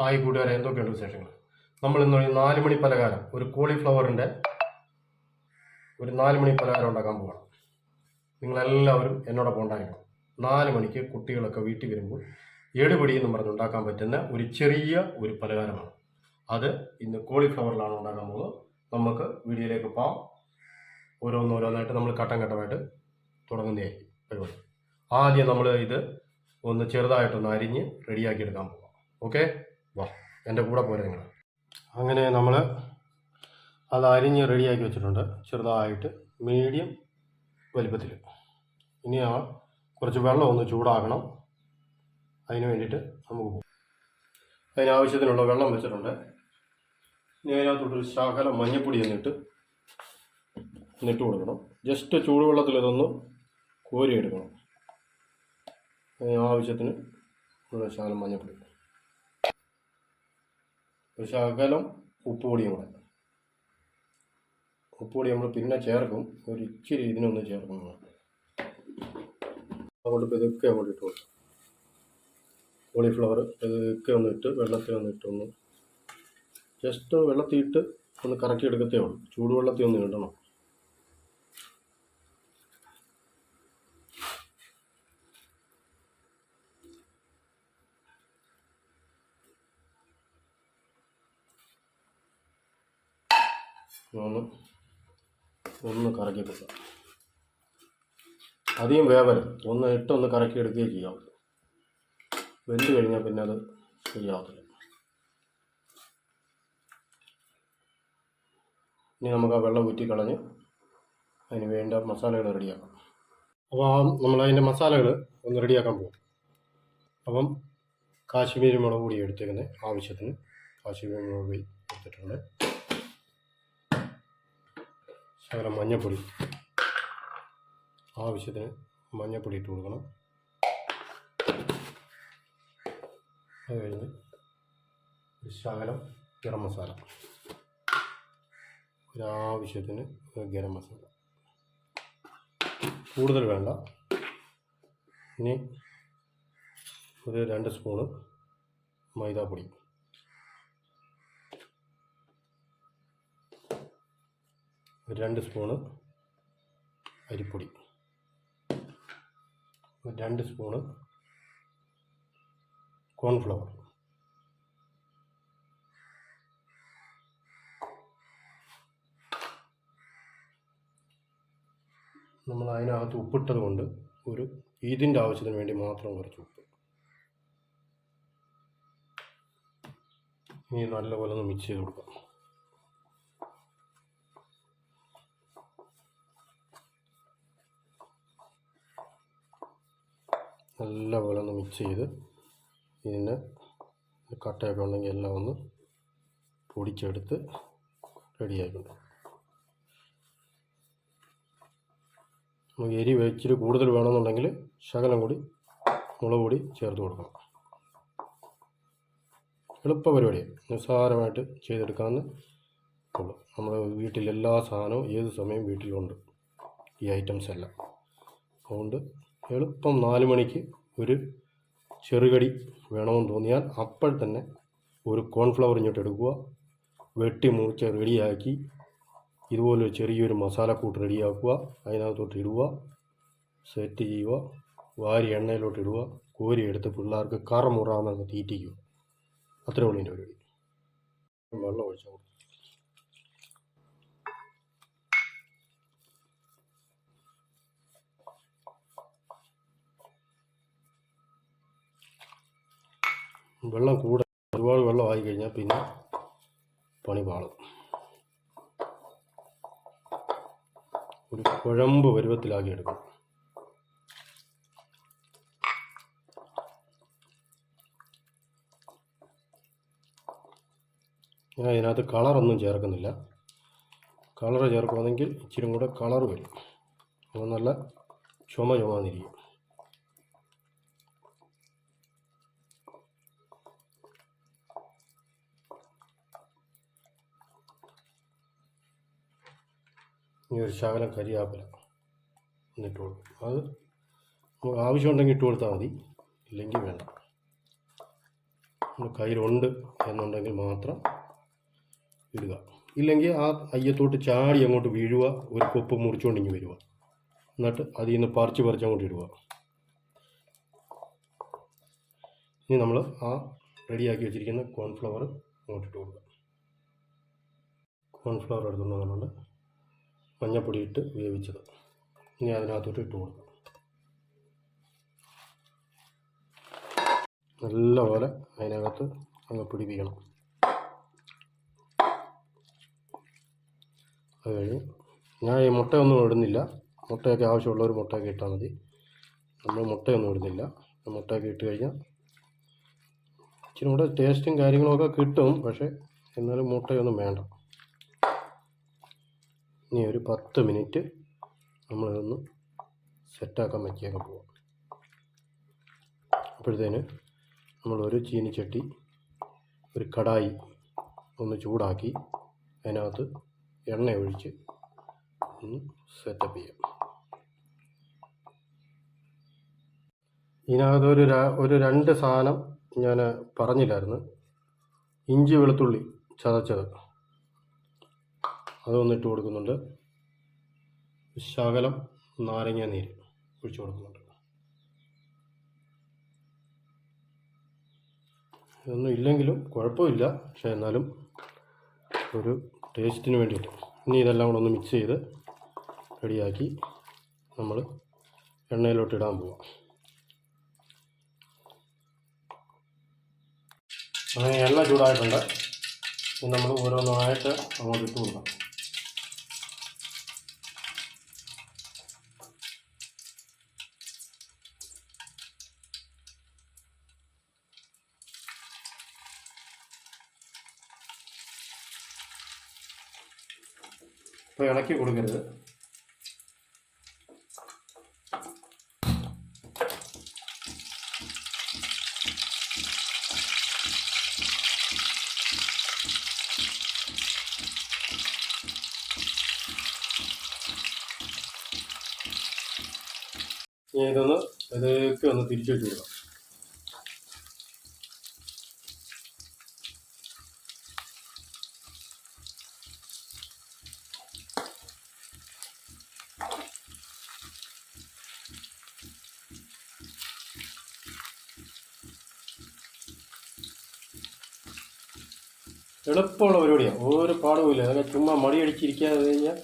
Hi കൂട്ടുകാരെ എന്തൊക്കെയുണ്ട് വിശേഷങ്ങൾ നമ്മൾ ഇന്ന് ഒരു നാല് മണി പലഹാരം ഒരു കോളിഫ്ലവറിന്റെ ഒരു നാല് മണി പലഹാരം ഉണ്ടാക്കാൻ പോകണം നിങ്ങളെല്ലാവരും എന്നോടൊപ്പം ഉണ്ടായിരിക്കണം. നാല് മണിക്ക് കുട്ടികളൊക്കെ വീട്ടിൽ വരുമ്പോൾ എടുപിടി എന്ന് പറഞ്ഞ് ഉണ്ടാക്കാൻ പറ്റുന്ന ഒരു ചെറിയ ഒരു പലഹാരമാണ്. അത് ഇന്ന് കോളിഫ്ലവറിലാണ് ഉണ്ടാക്കാൻ പോകുന്നത്. നമുക്ക് വീഡിയോയിലേക്ക് പോകാം ഓരോന്നോരോന്നായിട്ട് നമ്മൾ ഘട്ടം ഘട്ടമായിട്ട് തുടങ്ങുന്നതായിരിക്കും പരിപാടി. ആദ്യം നമ്മൾ ഇത് ഒന്ന് ചെറുതായിട്ടൊന്ന് അരിഞ്ഞ് റെഡിയാക്കി എടുക്കാൻ പോകാം ഓക്കെ എന്റെ കൂടെ പോരെ നിങ്ങൾ. അങ്ങനെ നമ്മൾ അത് അരിഞ്ഞ് റെഡിയാക്കി വെച്ചിട്ടുണ്ട്. ചെറുതായിട്ട് മീഡിയം വലിപ്പത്തിൽ ഇനി ആ കുറച്ച് വെള്ളം ഒന്ന് ചൂടാക്കണം. അതിന് വേണ്ടിയിട്ട് നമുക്ക് പോകും അതിനാവശ്യത്തിനുള്ള വെള്ളം വെച്ചിട്ടുണ്ട്. ഇനി അതിനകത്തോട്ടൊരു ശകലം മഞ്ഞപ്പൊടി എന്നിട്ട് എന്നിട്ട് കൊടുക്കണം. ജസ്റ്റ് ചൂടുവെള്ളത്തിൽ ഇതൊന്ന് കോരിയെടുക്കണം. അതിനാവശ്യത്തിന് ഉള്ള ശകലം മഞ്ഞപ്പൊടി. ശകലം ഉപ്പ് പൊടിയും കൂടെ. ഉപ്പുപൊടി നമ്മൾ പിന്നെ ചേർക്കും. ഒരു ഇച്ചിരി ഇതിനൊന്ന് ചേർക്കും അതുകൊണ്ട് ഇതൊക്കെ അങ്ങോട്ട് ഇട്ട് കൊടുക്കും. കോളിഫ്ലവർ ഇതൊക്കെ ഒന്ന് ഇട്ട് വെള്ളത്തിൽ ഒന്ന് ഇട്ടൊന്ന്. ജസ്റ്റ് വെള്ളത്തിൽ ഇട്ട് ഒന്ന് കറക്കി എടുക്കത്തേ ഉള്ളൂ. ചൂടുവെള്ളത്തിൽ ഒന്ന് ഇടണം. ഒന്ന് ഒന്ന് കറക്കി കൊടുക്കാം അധികം വേവരുത്. ഒന്ന് ഇട്ടൊന്ന് കറക്കി എടുക്കുകയും ചെയ്യാം വെന്ത് കഴിഞ്ഞാൽ പിന്നെ അത് ശരിയാവത്തില്ല. ഇനി നമുക്ക് ആ വെള്ളം ഊറ്റിക്കളഞ്ഞ് അതിന് വേണ്ട മസാലകൾ റെഡിയാക്കാം. അപ്പോൾ ആ നമ്മൾ അതിന്റെ മസാലകൾ ഒന്ന് റെഡിയാക്കാൻ പോകും അപ്പം കാശ്മീരി മുളക് പൊടി എടുത്തേക്കുന്നത്. ആവശ്യത്തിന് കാശ്മീരി മുളക് പൊടി എടുത്തിട്ടുണ്ട്. ശകലം മഞ്ഞൾപ്പൊടി ആവശ്യത്തിന് മഞ്ഞൾപ്പൊടി ഇട്ട് കൊടുക്കണം. അത് കഴിഞ്ഞ് ശകലം ഗരം മസാല. ഒരാവശ്യത്തിന് ഗരം മസാല. കൂടുതൽ വേണ്ട. ഇനി ഒരു രണ്ട് സ്പൂണ് മൈദാപ്പൊടി. ഒരു രണ്ട് സ്പൂണ് അരിപ്പൊടി. ഒരു രണ്ട് സ്പൂണ് കോൺഫ്ലവർ. നമ്മൾ അതിനകത്ത് ഉപ്പിട്ടത് കൊണ്ട് ഒരു ഇതിന്റെ ആവശ്യത്തിന് വേണ്ടി മാത്രം കുറച്ച് ഉപ്പ്. ഇനി നല്ലപോലെ ഒന്ന് മിക്സ് ചെയ്ത് കൊടുക്കാം നല്ലപോലെ ഒന്ന് ചെയ്ത് ഇതിനെ കട്ടയൊക്കെ ഉണ്ടെങ്കിൽ എല്ലാം ഒന്ന് പൊടിച്ചെടുത്ത് റെഡിയായിട്ടുണ്ട് നമുക്ക് എരി ഇച്ചിരി കൂടുതൽ വേണമെന്നുണ്ടെങ്കിൽ ശകലം കൂടി മുളക് പൊടി ചേർത്ത് കൊടുക്കണം എളുപ്പ പരിപാടിയാണ് നിസ്സാരമായിട്ട് ചെയ്തെടുക്കാമെന്ന് ഉള്ളു. നമ്മുടെ വീട്ടിലെല്ലാ സാധനവും ഏത് സമയം വീട്ടിലുണ്ട്. ഈ ഐറ്റംസ് എല്ലാം. അതുകൊണ്ട് എളുപ്പം നാല് മണിക്ക് ഒരു ചെറുകടി വേണമെന്ന് തോന്നിയാൽ അപ്പോൾ തന്നെ ഒരു കോൺഫ്ലവർ ഇങ്ങോട്ട് എടുക്കുക. വെട്ടി മുറിച്ച് റെഡിയാക്കി ഇതുപോലെ ചെറിയൊരു മസാലക്കൂട്ട് റെഡിയാക്കുക അതിനകത്തോട്ട് ഇടുക. സെറ്റ് ചെയ്യുക. വാരി എണ്ണയിലോട്ട് ഇടുക. കോരി എടുത്ത് പിള്ളേർക്ക് കറമുറാന്നൊക്കെ തീറ്റിക്കുക. അത്രേ ഉള്ളൂ എന്റെ പരിപാടി വെള്ളം ഒഴിച്ചാൽ വെള്ളം കൂടെ ഒരുപാട് വെള്ളം ആയി കഴിഞ്ഞാൽ പിന്നെ പണി പാളും. ഒരു കുഴമ്പ് പരുവത്തിലാക്കി എടുക്കും. ഞാൻ ഇതിനകത്ത് കളറൊന്നും ചേർക്കുന്നില്ല. കളർ ചേർക്കുവാണെങ്കിൽ ഇച്ചിരി കൂടെ കളർ വരും. അപ്പോൾ നല്ല ചുമ ചുമന്നിരിക്കും. ഇനി ഒരു ശകലം കരിയാപ്പില കൊടുക്കും അത് ആവശ്യമുണ്ടെങ്കിൽ ഇട്ട് കൊടുത്താൽ മതി ഇല്ലെങ്കിൽ വേണ്ട. നമ്മുടെ കയ്യിലുണ്ട് എന്നുണ്ടെങ്കിൽ മാത്രം ഇടുക. ഇല്ലെങ്കിൽ ആ അയ്യത്തോട്ട് ചാടി അങ്ങോട്ട് വീഴുക ഒരു കൊപ്പ് മുറിച്ചുകൊണ്ടിങ്ങി വരിക. എന്നിട്ട് അതിൽ നിന്ന് പറിച്ച് പറിച്ച് അങ്ങോട്ട് ഇടുക. ഇനി നമ്മൾ ആ റെഡിയാക്കി വെച്ചിരിക്കുന്ന കോൺഫ്ലവർ അങ്ങോട്ട് ഇട്ട് കൊടുക്കുക. കോൺഫ്ലവർ എടുത്തുകൊണ്ട് വന്നിട്ടുണ്ട് മഞ്ഞപ്പൊടി ഇട്ട് വേവിച്ചത്. ഇനി അതിനകത്തോട്ട് ഇട്ട് കൊടുക്കുക നല്ലപോലെ അതിനകത്ത് അങ്ങ് പിടിപ്പിക്കണം. അത് കഴിഞ്ഞ് ഞാൻ ഈ മുട്ടയൊന്നും ഇടുന്നില്ല. മുട്ടയൊക്കെ ആവശ്യമുള്ളവർ മുട്ടയൊക്കെ ഇട്ടാൽ മതി. നമ്മൾ മുട്ടയൊന്നും ഇടുന്നില്ല. മുട്ടയൊക്കെ ഇട്ട് കഴിഞ്ഞാൽ ഇച്ചിരി കൂടെ ടേസ്റ്റും കാര്യങ്ങളൊക്കെ കിട്ടും. പക്ഷേ എന്നാലും മുട്ടയൊന്നും വേണ്ട. ഇനി ഒരു പത്ത് മിനിറ്റ് നമ്മളിതൊന്ന് സെറ്റാക്കാൻ വെച്ചേക്കാൻ പോവാം. അപ്പോഴത്തേന് നമ്മൾ ഒരു ചീനിച്ചട്ടി ഒരു കടായി ഒന്ന് ചൂടാക്കി അതിനകത്ത് എണ്ണ ഒഴിച്ച് ഒന്ന് സെറ്റപ്പ് ചെയ്യാം. ഇതിനകത്ത് ഒരു ഒരു രണ്ട് സാധനം ഞാൻ പറഞ്ഞില്ലായിരുന്നു. ഇഞ്ചി വെളുത്തുള്ളി ചതച്ചത്. അതൊന്ന് ഇട്ട് കൊടുക്കുന്നുണ്ട്. ശകലം നാരങ്ങ നീര് ഒഴിച്ച് കൊടുക്കുന്നുണ്ട്. ഇതൊന്നും ഇല്ലെങ്കിലും കുഴപ്പമില്ല. പക്ഷെ എന്നാലും ഒരു ടേസ്റ്റിന് വേണ്ടിയിട്ട്. ഇനി ഇതെല്ലാം കൂടെ ഒന്ന് മിക്സ് ചെയ്ത് റെഡിയാക്കി നമ്മൾ എണ്ണയിലോട്ട് ഇടാൻ പോവാം. അങ്ങനെ എണ്ണ ചൂടായിട്ടുണ്ട്. നമ്മൾ ഓരോന്നായിട്ട് അങ്ങോട്ട് ഇട്ട് കൊടുക്കാം. ഇപ്പോൾ ഇളക്കി കൊടുക്കരുത്. ഇനി ഇതൊന്ന് ഇതൊക്കെ ഒന്ന് തിരിച്ചു വെച്ച് എളുപ്പമുള്ള പരിപാടിയാണ് ഒരു പാടുമില്ല അതൊക്കെ ചുമ്മാ മടിയടിച്ചിരിക്കാതെ കഴിഞ്ഞാൽ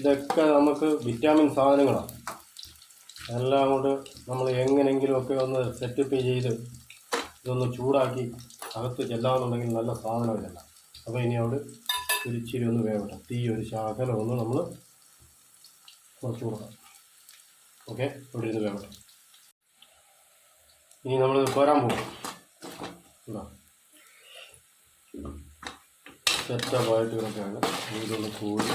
ഇതൊക്കെ നമുക്ക് വിറ്റാമിൻ സാധനങ്ങളാണ് എല്ലാം കൊണ്ട് നമ്മൾ എങ്ങനെയെങ്കിലുമൊക്കെ ഒന്ന് സെറ്റപ്പ് ചെയ്ത് ഇതൊന്ന് ചൂടാക്കി അകത്ത് ചെല്ലാമെന്നുണ്ടെങ്കിൽ നല്ല സാധനമില്ല അപ്പോൾ ഇനി അവിടെ ഒരിച്ചിരി ഒന്ന് വേവട്ടെ. തീ ഒരു ശാഖല ഒന്ന് നമ്മൾ കുറച്ച് കൊടുക്കാം. ഓക്കെ ഇവിടെ ഇരുന്ന് വേവട്ടെ. ഇനി നമ്മൾ പോരാൻ പോകും എന്താ സെറ്റപ്പായിട്ട് കിടക്കുകയാണ്. അതിലുള്ള കോരി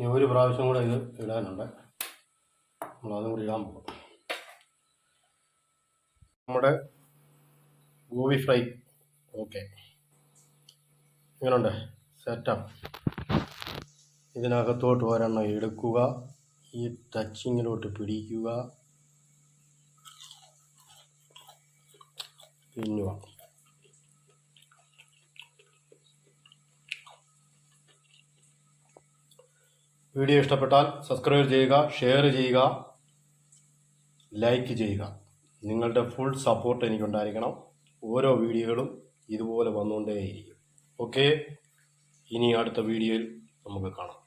ഇനി ഒരു പ്രാവശ്യം കൂടെ ഇത് ഇടാനുണ്ട്. നമ്മൾ അതും കൂടി ഇടാൻ പോകും. നമ്മുടെ ഗോബി ഫ്രൈ. ഓക്കെ. ഇങ്ങനെയുണ്ട് സെറ്റപ്പ് ഇതിനകത്തോട്ട് ഒരെണ്ണം എടുക്കുക. ഈ ടച്ചിങ്ങിലോട്ട് പിടിക്കുക. പിന്നുക വീഡിയോ ഇഷ്ടപ്പെട്ടാൽ സബ്സ്ക്രൈബ് ചെയ്യുക ഷെയർ ചെയ്യുക ലൈക്ക് ചെയ്യുക. നിങ്ങളുടെ ഫുൾ സപ്പോർട്ട് എനിക്കുണ്ടായിരിക്കണം. ഓരോ വീഡിയോകളും ഇതുപോലെ വന്നുകൊണ്ടേയിരിക്കും. ഓക്കെ? ഇനി അടുത്ത വീഡിയോയിൽ നമുക്ക് കാണാം.